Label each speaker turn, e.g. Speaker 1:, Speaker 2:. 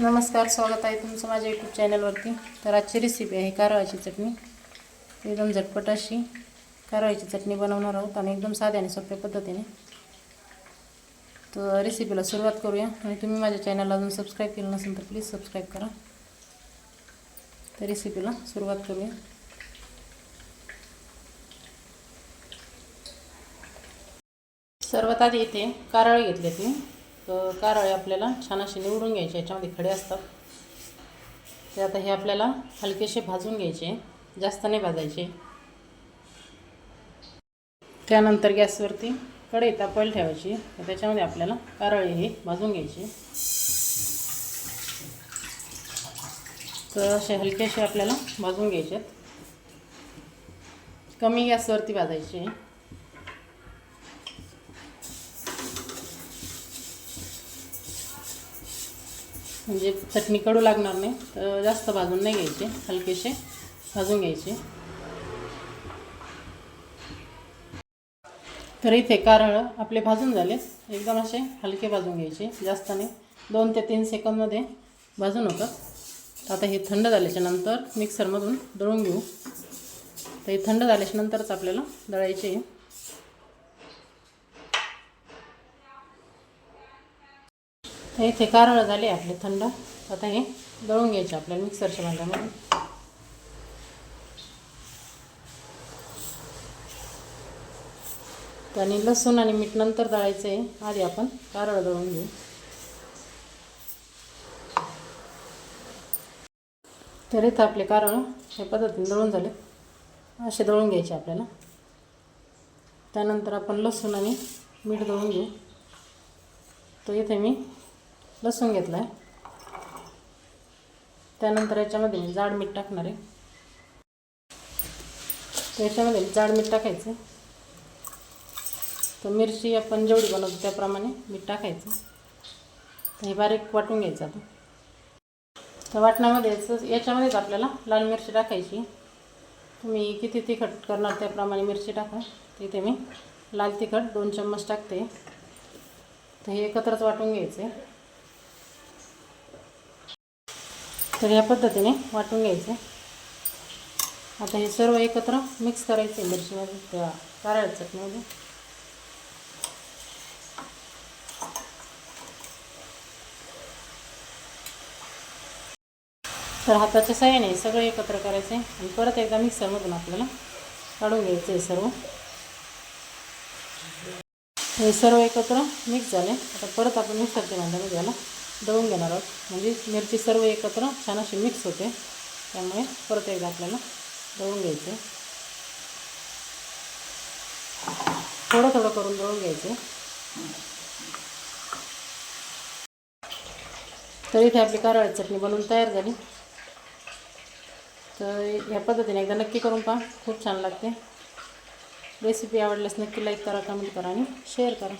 Speaker 1: नमस्कार स्वागत आहे तुमचं माझ्या यूट्यूब चॅनलवरती तर आजची रेसिपी आहे कारळाची चटणी. एकदम झटपट अशी कारळाची चटणी बनवणार आहोत आणि एकदम साध्या आणि सोप्या पद्धतीने. तर रेसिपीला सुरुवात करूया. आणि तुम्ही माझ्या चॅनलला अजून सबस्क्राईब केलं नसेल तर प्लीज सबस्क्राईब करा. तर रेसिपीला सुरुवात करूया. सर्वात आधी इथे कारळे घेतले ती तर कारळे आपल्याला छान असे निवडून घ्यायचे याच्यामध्ये खडे असतात. ते आता हे आपल्याला हलकेसे भाजून घ्यायचे जास्त नाही भाजायचे. त्यानंतर गॅसवरती कढई तापवायला ठेवायची. तर त्याच्यामध्ये आपल्याला कारळे हे भाजून घ्यायचे. तर असे हलकेसे आपल्याला भाजून घ्यायचे कमी गॅसवरती भाजायचे. म्हणजे चटणी कडू लागणार नाही तर जास्त भाजून नाही घ्यायचे हलकेसे भाजून घ्यायचे. तर इथे कारळ आपले भाजून झाले. एकदम असे हलके भाजून घ्यायचे जास्त नाही. दोन ते तीन सेकंदमध्ये भाजून होतात तर आता हे थंड झाल्याच्यानंतर मिक्सरमधून दळून घेऊ. तर हे थंड झाल्याच्या नंतरच आपल्याला दळायचे तर इथे कारळं झाले आपले थंड. आता हे दळून घ्यायचे आपल्याला मिक्सरच्या भांड्यामध्ये. आणि लसूण आणि मीठ नंतर दळायचं आहे आधी आपण कारळ दळून घेऊ. तर इथं आपले कारळ हे पद्धतीने दळून झाले असे दळून घ्यायचे आपल्याला. त्यानंतर आपण लसूण आणि मीठ दळून घेऊ. तर इथे मी लसूण घेतला आहे त्यानंतर याच्यामध्ये मी जाड मीठ टाकणार आहे. तर याच्यामध्ये जाड मीठ टाकायचं. तर मिरची आपण जेवढी बनवतो त्याप्रमाणे मीठ टाकायचं. तर हे बारीक वाटून घ्यायचं आता. तर वाटण्यामध्ये याचं- याच्यामध्येच आपल्याला लाल मिरची टाकायची. तुम्ही किती तिखट करणार त्याप्रमाणे मिरची टाका. तिथे मी लाल तिखट दोन चम्मच टाकते. तर हे एकत्रच वाटून घ्यायचे तर या पद्धतीने वाटून घ्यायचे. आता हे सर्व एकत्र मिक्स करायचे मिरचीमध्ये त्या कारळ चटणीमध्ये. तर हाताच्या सहाय्याने सगळं एकत्र करायचे आणि परत एकदा मिक्सरमधून आपल्याला काढून घ्यायचं आहे सर्व. हे सर्व एकत्र मिक्स झाले. आता परत आपण मिक्सरच्या भांड्यामध्ये याला दळून घेणार आहोत. म्हणजे मिरची सर्व एकत्र छान अशी मिक्स होते. त्यामुळे परत एकदा आपल्याला दळून घ्यायचे. थोडं थोडं करून दळून घ्यायचे. तर इथे आपली कारळी चटणी बनवून तयार झाली. तर ह्या पद्धतीने एकदा नक्की करून पहा. खूप छान लागते. रेसिपी आवडल्यास नक्की लाईक करा कमेंट करा आणि शेअर करा.